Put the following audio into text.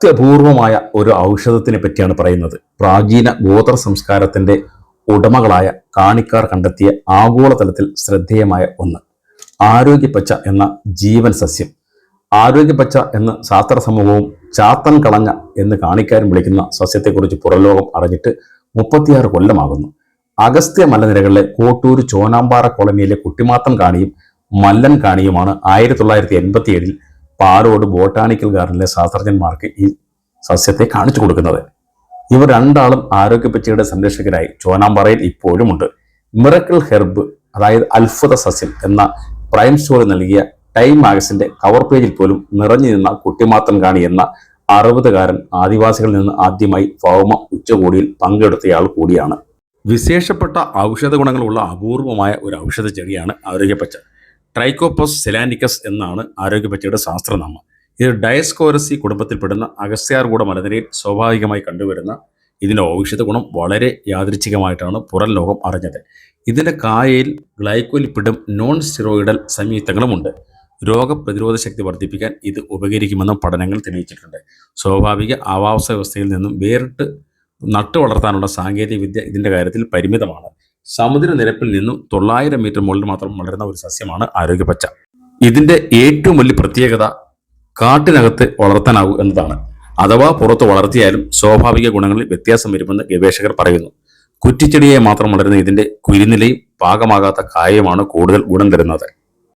അത്യപൂർവമായ ഒരു ഔഷധത്തിനെ പറ്റിയാണ് പറയുന്നത്. പ്രാചീന ഗോത്ര സംസ്കാരത്തിന്റെ ഉടമകളായ കാണിക്കാർ കണ്ടെത്തിയ ആഗോളതലത്തിൽ ശ്രദ്ധേയമായ ഒന്ന്. ആരോഗ്യപ്പച്ച എന്ന ജീവൻ സസ്യം. ആരോഗ്യപ്പച്ച എന്ന് ശാസ്ത്ര സമൂഹവും ചാത്തൻ കളഞ്ഞ എന്ന് കാണിക്കാരും വിളിക്കുന്ന സസ്യത്തെക്കുറിച്ച് പുറലോകം അറിഞ്ഞിട്ട് മുപ്പത്തിയാറ് കൊല്ലമാകുന്നു. അഗസ്ത്യ മലനിരകളിലെ കോട്ടൂർ ചോനാമ്പാറ കോളനിയിലെ കുട്ടിമാത്തൻ കാണിയും മല്ലൻ കാണിയുമാണ് ആയിരത്തി തൊള്ളായിരത്തി എൺപത്തി പാലോട് ബോട്ടാണിക്കൽ ഗാർഡനിലെ ശാസ്ത്രജ്ഞന്മാർക്ക് ഈ സസ്യത്തെ കാണിച്ചു കൊടുക്കുന്നത്. ഇവർ രണ്ടാളും ആരോഗ്യപ്പച്ചയുടെ സംരക്ഷകരായി ചോനാമ്പാറയിൽ ഇപ്പോഴുമുണ്ട്. മിറക്കിൾ ഹെർബ് അതായത് അത്ഭുത സസ്യം എന്ന പ്രൈം സ്റ്റോറി നൽകിയ ടൈം മാഗസിന്റെ കവർ പേജിൽ പോലും നിറഞ്ഞു നിന്ന കുട്ടിമാത്തൻ കാണി എന്ന അറുപതുകാരൻ ആദിവാസികളിൽ നിന്ന് ആദ്യമായി ഭൗമ ഉച്ചകോടിയിൽ പങ്കെടുത്തയാൾ കൂടിയാണ്. വിശേഷപ്പെട്ട ഔഷധ ഗുണങ്ങളുള്ള അപൂർവമായ ഒരു ഔഷധ ചെടിയാണ് ആരോഗ്യപ്പച്ച. ട്രൈക്കോപ്പസ് സെലാനിക്കസ് എന്നാണ് ആരോഗ്യപറ്റിയുടെ ശാസ്ത്രനാമം. ഇത് ഡയസ്കോറസി കുടുംബത്തിൽപ്പെടുന്ന അഗസ്യാർകൂട മലനിരയിൽ സ്വാഭാവികമായി കണ്ടുവരുന്ന ഇതിന്റെ ഔഷധ ഗുണം വളരെ യാദൃച്ഛികമായിട്ടാണ് പുറം ലോകം അറിഞ്ഞത്. ഇതിന്റെ കായയിൽ ഗ്ലൈക്കോലിപ്പിഡും നോൺ സ്റ്റിറോയിഡൽ സംയുക്തങ്ങളുമുണ്ട്. രോഗപ്രതിരോധ ശക്തി വർദ്ധിപ്പിക്കാൻ ഇത് ഉപകരിക്കുമെന്നും പഠനങ്ങൾ തെളിയിച്ചിട്ടുണ്ട്. സ്വാഭാവിക ആവാസ വ്യവസ്ഥയിൽ നിന്നും വേറിട്ട് നട്ടു വളർത്താനുള്ള സാങ്കേതിക വിദ്യ ഇതിന്റെ കാര്യത്തിൽ പരിമിതമാണ്. സമുദ്രനിരപ്പിൽ നിന്നും തൊള്ളായിരം മീറ്റർ മുകളിൽ മാത്രം വളരുന്ന ഒരു സസ്യമാണ് ആരോഗ്യപച്ച ഇതിന്റെ ഏറ്റവും വലിയ പ്രത്യേകത കാട്ടിനകത്ത് വളർത്താനാകൂ എന്നതാണ്. അഥവാ പുറത്ത് വളർത്തിയാലും സ്വാഭാവിക ഗുണങ്ങളിൽ വ്യത്യാസം വരുമെന്ന് ഗവേഷകർ പറയുന്നു. കുറ്റിച്ചെടിയെ മാത്രം വളരുന്ന ഇതിന്റെ കുരുനിലയും പാകമാകാത്ത കായയുമാണ് കൂടുതൽ ഗുണം തരുന്നത്.